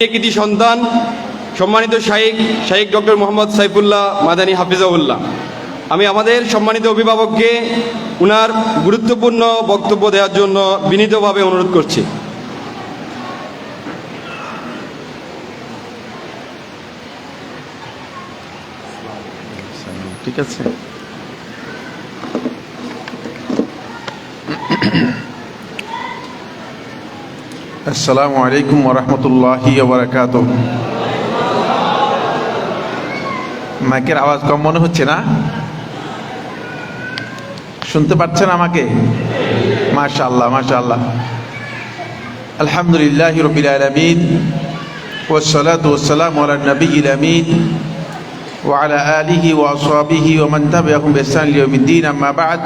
একটি সন্তান, সম্মানিত শাইক শাইক ডক্টর মোহাম্মদ সাইফুল্লাহ মাদানী হাফিজাউল্লাহ আমি আমাদের সম্মানিত অভিভাবককে উনার গুরুত্বপূর্ণ বক্তব্য দেওয়ার জন্য বিনীতভাবে অনুরোধ করছি। ঠিক আছে। আসসালামু আলাইকুম ওরহমতুল্লাহি বারাকাত মাইকের আওয়াজ কম মনে হচ্ছে না শুনতে পাচ্ছেন আমাকে মাশাআল্লাহ মাশাআল্লাহ আলহামদুলিল্লাহ রবিল আলমিন والصلاة والسلام على النبي الأمين وعلى آله وأصحابه ومن تبعهم بإحسان ليوم الدين أما بعد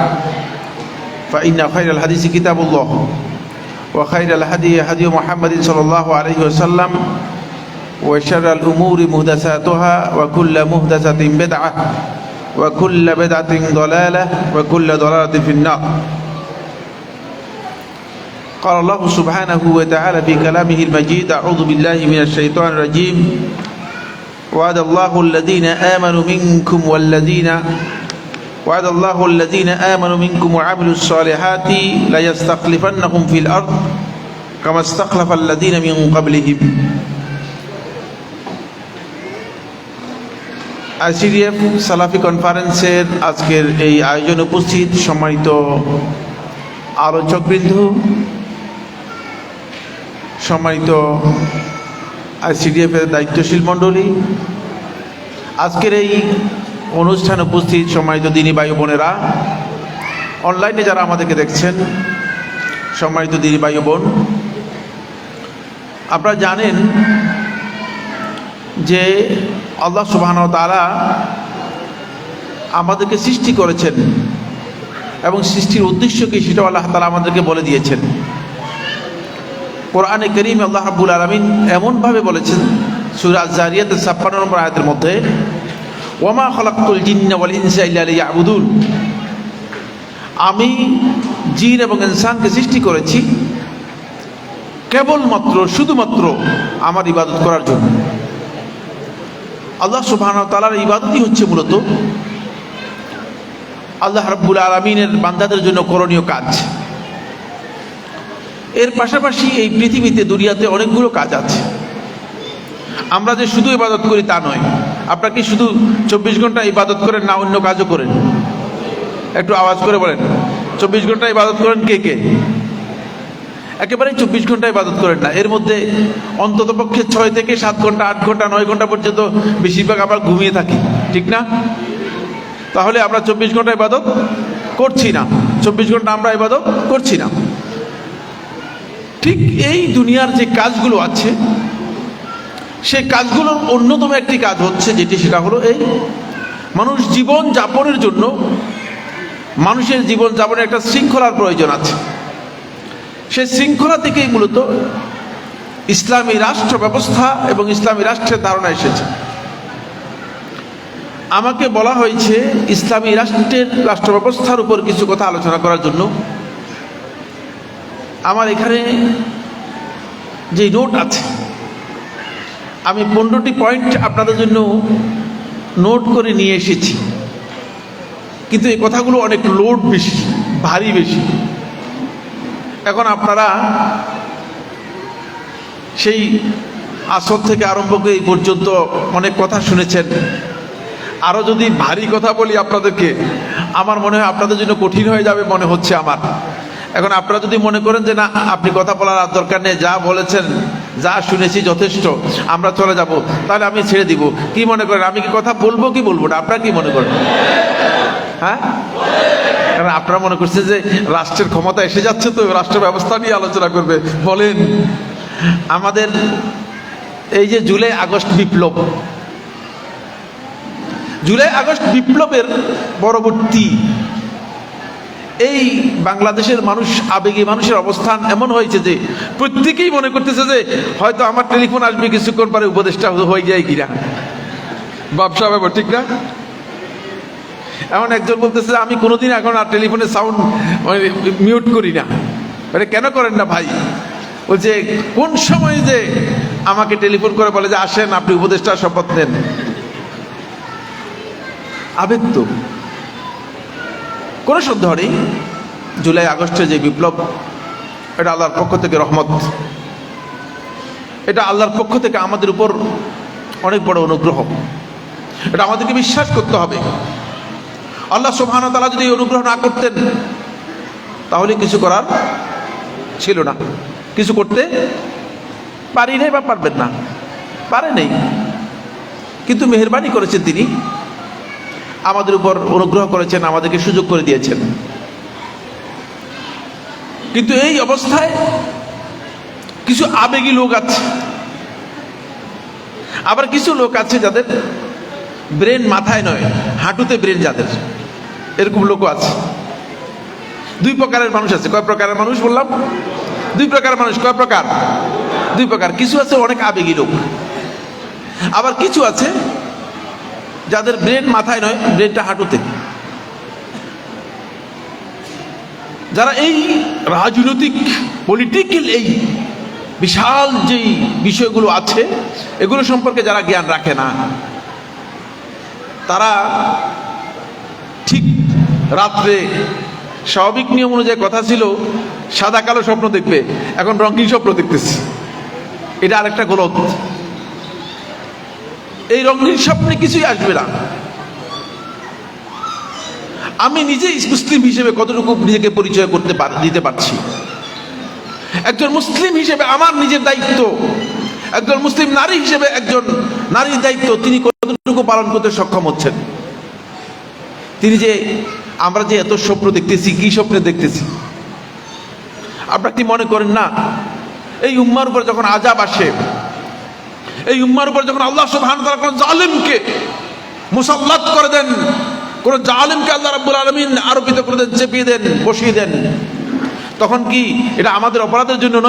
فإن خير الحديث كتاب الله وخير الهدي هدي محمد صلى الله عليه وسلم وشر الأمور محدثاتها وكل محدثة بدعة وكل بدعة ضلالة وكل ضلالة في النار. قال الله سبحانه وتعالى في كلامه المجيد أعوذ بالله من الشيطان الرجيم. وعد الله الذين آمنوا منكم والذين وعد الله الذين آمنوا منكم وعملوا الصالحات ليستخلفنهم في الأرض كما استخلف الذين من قبلهم আইসিডিএফ সালাফি কনফারেন্সের আজকের এই আয়োজন উপস্থিত সম্মানিত আলোচকবৃন্দ সম্মানিত আইসিডিএফ এর দায়িত্বশীল মণ্ডলী আজকের এই অনুষ্ঠান উপস্থিত সম্মানিত দিনী বায়ু বোনেরা। অনলাইনে যারা আমাদেরকে দেখছেন, সম্মানিত দিনী বায়ু বোন, আপনারা জানেন যে আল্লাহ সুবাহন তারা আমাদেরকে সৃষ্টি করেছেন এবং সৃষ্টির উদ্দেশ্য কি সেটাও আল্লাহ তালা আমাদেরকে বলে দিয়েছেন। কোরআনে করিম আল্লাহ রাবুল আলমিন এমনভাবে বলেছেন সুরাজ জারিয়াতের ছাপ্পান্ন নম্বর আয়াতের মধ্যে ওমা খলাকুল জিন্না ওয়াল ইনসা ইল্লা আমি জিন এবং ইনসানকে সৃষ্টি করেছি কেবলমাত্র, শুধুমাত্র আমার ইবাদত করার জন্য। আল্লাহ সুবহান তালার ইবাদতই হচ্ছে মূলত আল্লাহ রাব্বুল আলমিনের বান্দাদের জন্য করণীয় কাজ। এর পাশাপাশি এই পৃথিবীতে, দুনিয়াতে অনেকগুলো কাজ আছে। আমরা যে শুধু ইবাদত করি তা নয় আপনারা কি শুধু চব্বিশ ঘণ্টা ইবাদত করেন না অন্য কাজও করেন? একটু আওয়াজ করে বলেন। চব্বিশ ঘণ্টা ইবাদত করেন কে কে? একেবারেই চব্বিশ ঘণ্টা ইবাদত করেন না। এর মধ্যে অন্তত পক্ষে ছয় থেকে সাত ঘণ্টা, আট ঘণ্টা, নয় ঘণ্টা পর্যন্ত বেশিরভাগ আমরা ঘুমিয়ে থাকি। ঠিক না? তাহলে আমরা চব্বিশ ঘণ্টা ইবাদত করছি না। চব্বিশ ঘণ্টা আমরা ইবাদত করছি না। ঠিক এই দুনিয়ার যে কাজগুলো আছে সেই কাজগুলোর অন্যতম একটি কাজ হচ্ছে যেটি, সেটা হলো এই মানুষ জীবন যাপনের জন্য মানুষের জীবন যাপনের একটা শৃঙ্খলার প্রয়োজন আছে। সেই শৃঙ্খলা থেকেই মূলত ইসলামী রাষ্ট্র ব্যবস্থা এবং ইসলামী রাষ্ট্রের ধারণা এসেছে। আমাকে বলা হয়েছে ইসলামী রাষ্ট্রের রাষ্ট্র ব্যবস্থার উপর কিছু কথা আলোচনা করার জন্য। আমার এখানে যে নোট আছে আমি পনেরোটি পয়েন্ট আপনাদের জন্য নোট করে নিয়ে এসেছি। কিন্তু এই কথাগুলো অনেক লোড বেশি, ভারী বেশি। এখন আপনারা সেই আসর থেকে আরম্ভ করে এই পর্যন্ত অনেক কথা শুনেছেন। আরও যদি ভারী কথা বলি আপনাদেরকে, আমার মনে হয় আপনাদের জন্য কঠিন হয়ে যাবে মনে হচ্ছে আমার। এখন আপনারা যদি মনে করেন যে না, আপনি কথা বলার আর দরকার নেই, যা বলেছেন, যা শুনেছি যথেষ্ট, আমরা চলে যাব, তাহলে আমি ছেড়ে দিব। কি মনে করেন, আমি কি কথা বলব কি বলব না? আপনারা কি মনে করেন? হ্যাঁ? কারণ আপনারা মনে করছেন যে রাষ্ট্রের ক্ষমতা এসে যাচ্ছে তো, রাষ্ট্র ব্যবস্থা নিয়ে আলোচনা করবে। বলেন, আমাদের এই যে জুলাই আগস্ট বিপ্লব, জুলাই আগস্ট বিপ্লবের পরবর্তী এই বাংলাদেশের মানুষ, আবেগী মানুষের অবস্থান এমন হয়েছে যে প্রত্যেকেই মনে করতেছে যে হয়তো আমার টেলিফোন আসবে কিছুক্ষণ পরে উপদেশটা হয়ে যায় কিনা। ব্যবসা ব্যাপার ঠিক না? এমন একজন বলতেছে, আমি কোনোদিন এখন আর টেলিফোনের সাউন্ড মিউট করি না। মানে কেন করেন না ভাই? বলছে, কোন সময় যে আমাকে টেলিফোন করে বলে যে, আসেন, আপনি উপদেষ্টার শপথ নেন। আবেগ তো। কোনো নেই। জুলাই আগস্টে যে বিপ্লব, এটা আল্লাহর পক্ষ থেকে রহমত। এটা আল্লাহর পক্ষ থেকে আমাদের উপর অনেক বড় অনুগ্রহ। এটা আমাদেরকে বিশ্বাস করতে হবে। আল্লাহ সুবহান তালা যদি অনুগ্রহ না করতেন, তাহলে কিছু করার ছিল না। কিছু করতে পারি নাই বা পারবেন না। পারে নেই। কিন্তু মেহরবানি করেছেন তিনি। আমাদের উপর অনুগ্রহ করেছেন, আমাদেরকে সুযোগ করে দিয়েছেন। কিন্তু এই অবস্থায় কিছু আবেগী লোক আছে। আবার কিছু লোক আছে যাদের ব্রেন মাথায় নয়, হাঁটুতে ব্রেন যাদের। এরকম লোকও আছে। দুই প্রকারের মানুষ আছে। কয় প্রকারের মানুষ বললাম? দুই প্রকারের মানুষ। কয় প্রকার? দুই প্রকার। কিছু আছে অনেক আবেগী লোক। আবার কিছু আছে যাদের ব্রেন মাথায় নয় ব্রেনটা হাঁটুতে। যারা এই রাজনৈতিক পলিটিক্যাল এই বিশাল যেই বিষয়গুলো আছে, এগুলো সম্পর্কে যারা জ্ঞান রাখে না, তারা ঠিক রাত্রে স্বাভাবিক নিয়ম অনুযায়ী কথা ছিল, সাদা কালো স্বপ্ন দেখবে, এখন রঙিন স্বপ্ন দেখতেছি। এটা আরেকটা গলত এই রঙিন স্বপ্নে কিছুই আসবে না। আমি নিজেই মুসলিম হিসেবে কতটুকু নিজেকে পরিচয় করতে দিতে পারছি? একজন মুসলিম হিসেবে আমার নিজের দায়িত্ব। একজন মুসলিম নারী হিসেবে একজন নারীর দায়িত্ব, তিনি কতটুকু পালন করতে সক্ষম হচ্ছেন? তিনি যে আমরা যে এত স্বপ্ন দেখতেছি, কি স্বপ্নে দেখতেছি? আপনারা কি মনে করেন না? এই উম্মার উপর যখন আজাব আসে এই উম্মার উপর যখন আল্লাহ সুবহানাহু তারা কোন জালিমকে মুসাল্লাত করে দেন, কোন জালিমকে আল্লাহ রাব্বুল আলমিন আরোপিত করে দেন, চেপিয়ে দেন, বসিয়ে দেন, তখন কি এটা আমাদের অপরাধের জন্য নয়?